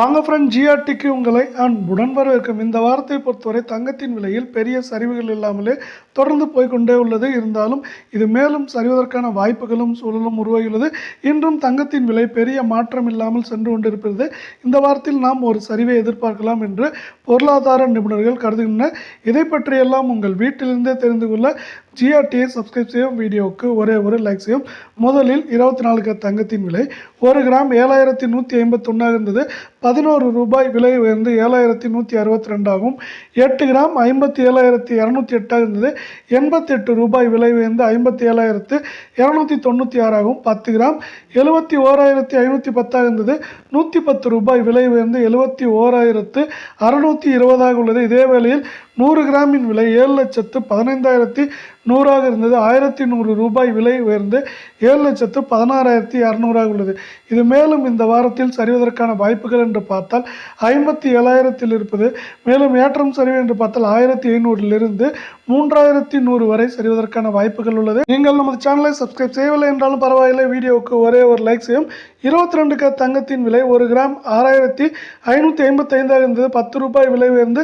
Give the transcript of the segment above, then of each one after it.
வாங்க ஃப்ரெண்ட் ஜிஆர்டிக்கு உங்களை அன்புடன் வரவேற்கும். இந்த வாரத்தை பொறுத்தவரை தங்கத்தின் விலையில் பெரிய சரிவுகள் இல்லாமலே தொடர்ந்து போய்க்கொண்டே உள்ளது. இருந்தாலும் இது மேலும் சரிவதற்கான வாய்ப்புகளும் சூழலும் உருவாகியுள்ளது. இன்றும் தங்கத்தின் விலை பெரிய மாற்றம் இல்லாமல் சென்று கொண்டிருக்கிறது. இந்த வாரத்தில் நாம் ஒரு சரிவை எதிர்பார்க்கலாம் என்று பொருளாதார நிபுணர்கள் கருதுகின்றனர். இதை பற்றியெல்லாம் உங்கள் வீட்டிலிருந்தே தெரிந்து கொள்ள ஜிஆர்டியை சப்ஸ்கிரைப் செய்யும் வீடியோவுக்கு ஒரே ஒரு லைக் செய்யும். முதலில் இருபத்தி நாலு தங்கத்தின் விலை. ஒரு கிராம் ஏழாயிரத்தி நூற்றி ஐம்பத்தொன்னாக இருந்தது. பதினோரு ரூபாய் விலை உயர்ந்து ஏழாயிரத்தி நூற்றி அறுபத்தி ரெண்டாகும் எட்டு கிராம் ஐம்பத்தி ஏழாயிரத்தி இரநூத்தி எட்டாக இருந்தது. எண்பத்தெட்டு ரூபாய் விலை உயர்ந்து ஐம்பத்தி ஏழாயிரத்து இரநூத்தி தொண்ணூற்றி ஆறாகும் பத்து கிராம் எழுபத்தி ஓராயிரத்தி ஐநூற்றி பத்தாக இருந்தது. நூற்றி பத்து ரூபாய் விலை உயர்ந்து எழுபத்தி ஓராயிரத்து அறுநூற்றி இருபதாக உள்ளது. இதே வேளையில் நூறு கிராமின் விலை ஏழு லட்சத்து பதினைந்தாயிரத்தி நூறாக இருந்தது. ஆயிரத்தி நூறு ரூபாய் விலை உயர்ந்து ஏழு லட்சத்து பதினாறாயிரத்தி இரநூறாக உள்ளது. இது மேலும் இந்த வாரத்தில் சரிவதற்கான வாய்ப்புகள் என்று பார்த்தால் ஐம்பத்தி ஏழாயிரத்தில் இருப்பது. மேலும் ஏற்றம் சரிவு என்று பார்த்தால் ஆயிரத்தி ஐநூறிலிருந்து மூன்றாயிரத்தி நூறு வரை சரிவதற்கான வாய்ப்புகள் உள்ளது. நீங்கள் நமது சேனலை சப்ஸ்கிரைப் செய்யவில்லை என்றாலும் பரவாயில்லை. வீடியோவுக்கு ஒரே ஒரு லைக் செய்யும். இருபத்தி ரெண்டு க தங்கத்தின் விலை ஒரு கிராம் ஆறாயிரத்தி ஐநூற்றி ஐம்பத்தி ஐந்தாக இருந்தது. பத்து ரூபாய் விலை உயர்ந்து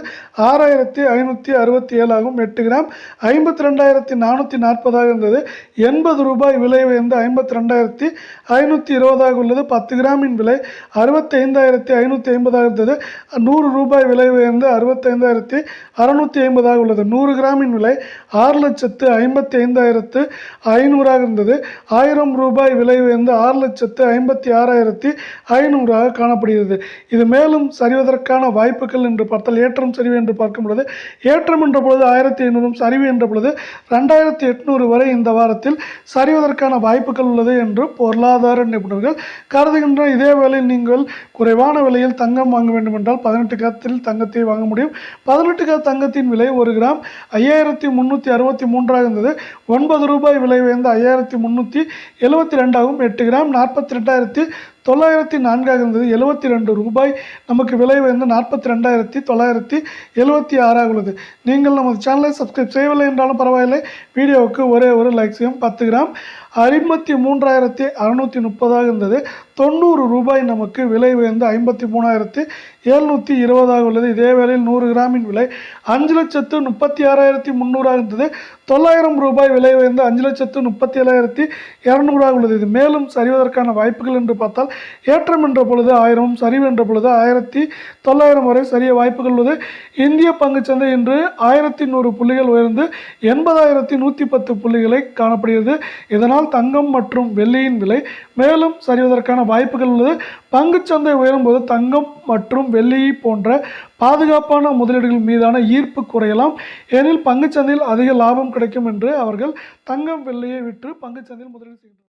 ஆறாயிரத்தி ஐநூற்றி அறுபத்தி ஏழாகும் எட்டு கிராம் ஐம்பத்தி ரெண்டாயிரத்தி நானூற்றி நாற்பதாக இருந்தது எண்பது ரூபாய் விலை உயர்ந்து ஐம்பத்தி ரெண்டாயிரத்தி ஐநூற்றி இருபதாக உள்ளது. பத்து கிராமின் விலை அறுபத்தைந்தாயிரத்தி ஐநூற்றி ஐம்பதாக இருந்தது. நூறு ரூபாய் விலை உயர்ந்து அறுபத்தைந்தாயிரத்தி அறுநூற்றி ஐம்பதாக உள்ளது. நூறு கிராமின் விலை ஆறு லட்சத்து ஐம்பத்தி ஐந்தாயிரத்து ஐநூறாக இருந்தது. ஆயிரம் ரூபாய் விலை உயர்ந்து ஆறு லட்சத்து ஐம்பத்தி ஆறாயிரத்தி ஐநூறாக காணப்படுகிறது. இது மேலும் சரிவதற்கான வாய்ப்புகள் என்று பார்த்தால் ஏற்றம் சரிவு என்று பார்க்கும் பொழுது ஏற்றம் என்ற பொழுது ஆயிரத்தி ஐநூறும் சரிவு என்ற பொழுது ரெண்டாயிரத்தி எட்நூறு வரை இந்த வாரத்தில் சரிவதற்கான வாய்ப்புகள் உள்ளது என்று பொருளாதார நிபுணர்கள் கருதுகின்ற இதேவேளை நீங்கள் குறைவான விலையில் தங்கம் வாங்க வேண்டும் என்றால் பதினெட்டு கத்தில் தங்கத்தை வாங்க முடியும். பதினெட்டு கால தங்கத்தின் விலை ஒரு கிராம் ஐயாயிரத்தி முந்நூற்றி அறுபத்தி மூன்றாக இருந்தது. ஒன்பது ரூபாய் விலை உயர்ந்த ஐயாயிரத்தி முந்நூற்றி எழுபத்தி ரெண்டாகவும் எட்டு கிராம் நாற்பத்தி ரெண்டாயிரத்தி தொள்ளாயிரத்தி நான்காக இருந்தது எழுபத்தி ரெண்டு ரூபாய் நமக்கு விலை வந்து நாற்பத்தி ரெண்டாயிரத்தி தொள்ளாயிரத்தி எழுபத்தி ஆறாக உள்ளது நீங்கள் நமது சேனலை சப்ஸ்கிரைப் செய்யவில்லை என்றாலும் பரவாயில்லை வீடியோவுக்கு ஒரே ஒரு லைக்ஸையும் பத்து கிராம் ஐம்பத்தி மூன்றாயிரத்தி அறநூற்றி முப்பதாக இருந்தது. தொண்ணூறு ரூபாய் நமக்கு விலை உயர்ந்து ஐம்பத்தி மூணாயிரத்து எழுநூற்றி இருபதாக உள்ளது. இதே வேளையில் நூறு கிராமின் விலை அஞ்சு லட்சத்து முப்பத்தி ஆறாயிரத்தி முந்நூறாக இருந்தது. தொள்ளாயிரம் ரூபாய் விலை உயர்ந்து அஞ்சு லட்சத்து முப்பத்தி ஏழாயிரத்தி இரநூறாக உள்ளது. இது மேலும் சரிவதற்கான வாய்ப்புகள் என்று பார்த்தால் ஏற்றம் என்ற பொழுது ஆயிரமும் சரிவு என்ற பொழுது ஆயிரத்தி தொள்ளாயிரம் வரை சரிய வாய்ப்புகள் உள்ளது. இந்திய பங்குச்சந்தை இன்று ஆயிரத்தி நூறு புள்ளிகள் உயர்ந்து எண்பதாயிரத்தி நூற்றி பத்து புள்ளிகளை காணப்படுகிறது. இதனால் தங்கம் மற்றும் வெள்ளியின் விலை மேலும் சரிவதற்கான வாய்ப்புகள் உள்ளது. பங்குச்சந்தை உயரும் போது தங்கம் மற்றும் வெள்ளி போன்ற பாதுகாப்பான முதலீடுகள் மீதான ஈர்ப்பு குறையலாம். ஏனில் பங்குச்சந்தையில் அதிக லாபம் கிடைக்கும் என்று அவர்கள் தங்கம் வெள்ளியை விற்று பங்குச்சந்தையில் முதலீடு செய்கின்றனர்.